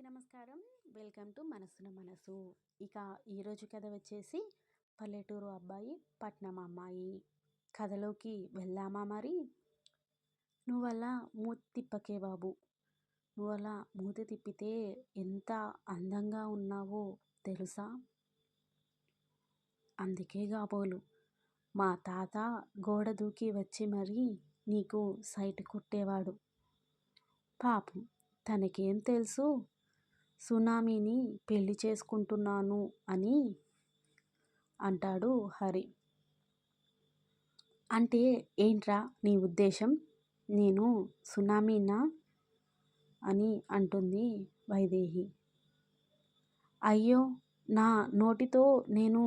అందరికీ నమస్కారం. Welcome to మనసున మనసు. ఇక ఈరోజు కథ వచ్చేసి పల్లెటూరు అబ్బాయి పట్నం అమ్మాయి కథలోకి వెళ్దామా మరి? నువ్వలా మూతి తిప్పకే బాబు. నువ్వలా మూతి తిప్పితే ఎంత అందంగా ఉన్నావో తెలుసా? అందుకే కాబోలు మా తాత గోడ దూకి వచ్చి మరీ నీకు సైట్ కొట్టేవాడు. పాపం తనకేం తెలుసు? సునామీని పెళ్ళి చేసుకుంటున్నాను అని అంటాడు హరి. అంటే ఏంట్రా నీ ఉద్దేశం? నేను సునామీనా? అని అంటుంది వైదేహి. అయ్యో నా నోటితో నేను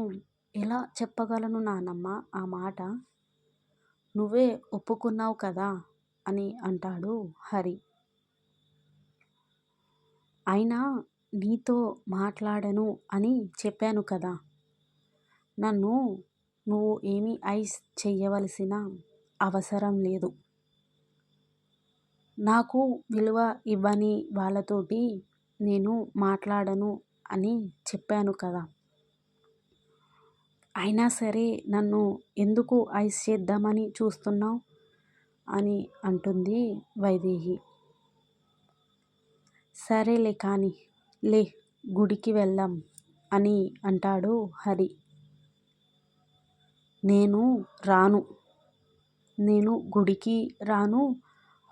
ఎలా చెప్పగలను నానమ్మ ఆ మాట? నువ్వే ఒప్పుకున్నావు కదా అని అంటాడు హరి. అయినా నీతో మాట్లాడను అని చెప్పాను కదా. నన్ను నువ్వు ఏమీ ఐస్ చేయవలసిన అవసరం లేదు. నాకు విలువ ఇవ్వని వాళ్ళతోటి నేను మాట్లాడను అని చెప్పాను కదా. అయినా సరే నన్ను ఎందుకు ఐస్ చేద్దామని చూస్తున్నావు? అని అంటుంది వైదేహి. సరేలే కాని లే గుడికి వెళ్దాం అని అంటాడు హరి. నేను రాను. నేను గుడికి రాను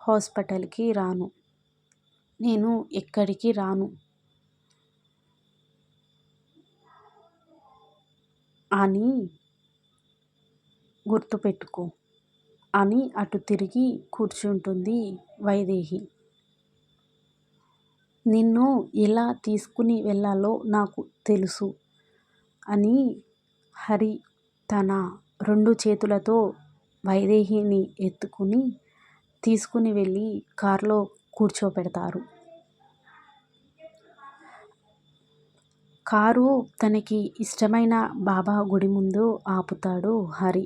హాస్పిటల్కి రాను. నేను ఎక్కడికి రాను? అని గుర్తుపెట్టుకో అని అటు తిరిగి కూర్చుంటుంది వైదేహి. నిన్ను ఎలా తీసుకుని వెళ్ళాలో నాకు తెలుసు అని హరి తన రెండు చేతులతో వైదేహిని ఎత్తుకుని తీసుకుని వెళ్ళి కారులో కూర్చోపెడతారు కారు తనకి ఇష్టమైన బాబా గుడి ముందు ఆపుతాడు హరి.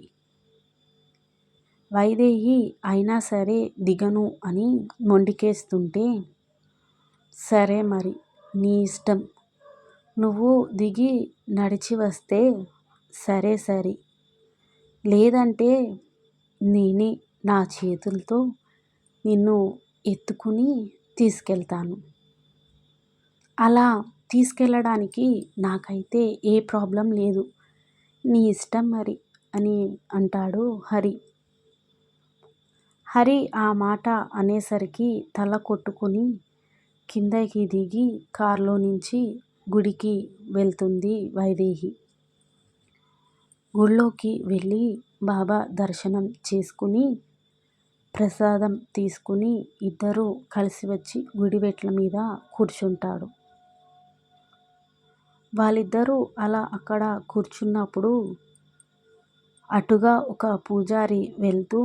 వైదేహి అయినా సరే దిగను అని మొండికేస్తుంటే సరే మరి నీ ఇష్టం. నువ్వు దిగి నడిచి వస్తే సరే సరి. లేదంటే నేనే నా చేతులతో నిన్ను ఎత్తుకుని తీసుకెళ్తాను. అలా తీసుకెళ్ళడానికి నాకైతే ఏ ప్రాబ్లం లేదు. నీ ఇష్టం మరి అని అంటాడు హరి. హరి ఆ మాట అనేసరికి తల కొట్టుకుని కిందకి దిగి కారులో నుంచి గుడికి వెళ్తుంది వైదేహి. గుళ్ళోకి వెళ్ళి బాబా దర్శనం చేసుకుని ప్రసాదం తీసుకుని ఇద్దరూ కలిసి వచ్చి గుడి మెట్ల మీద కూర్చుంటాడు వాళ్ళిద్దరూ అలా అక్కడ కూర్చున్నప్పుడు అటుగా ఒక పూజారి వెళ్తూ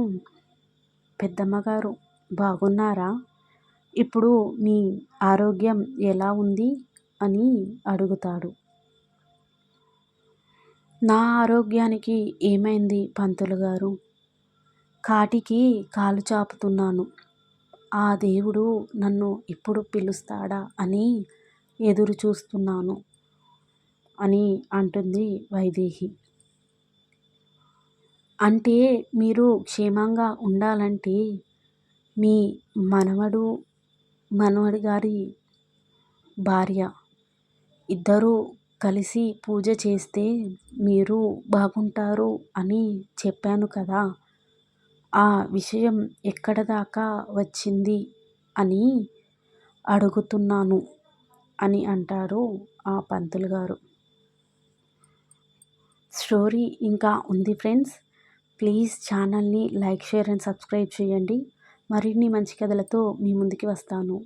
పెద్దమ్మగారు బాగున్నారా? ఇప్పుడు మీ ఆరోగ్యం ఎలా ఉంది? అని అడుగుతాడు. నా ఆరోగ్యానికి ఏమైంది పంతులు గారు? కాటికి కాలు చాపుతున్నాను. ఆ దేవుడు నన్ను ఎప్పుడు పిలుస్తాడా అని ఎదురు చూస్తున్నాను అని అంటుంది వైదేహి. అంటే మీరు క్షేమంగా ఉండాలంటే మీ మనవడు మనవడి గారి భార్య. ఇద్దరూ కలిసి పూజ చేస్తే మీరు బాగుంటారు అని చెప్పాను కదా. ఆ విషయం ఎక్కడ దాకా వచ్చింది అని అడుగుతున్నాను అని అంటారు ఆ పంతులు గారు. స్టోరీ ఇంకా ఉంది ఫ్రెండ్స్. ప్లీజ్ ఛానల్ని లైక్ షేర్ అండ్ సబ్స్క్రైబ్ చేయండి. మరిన్ని మంచి కథలతో మీ ముందుకి వస్తాను.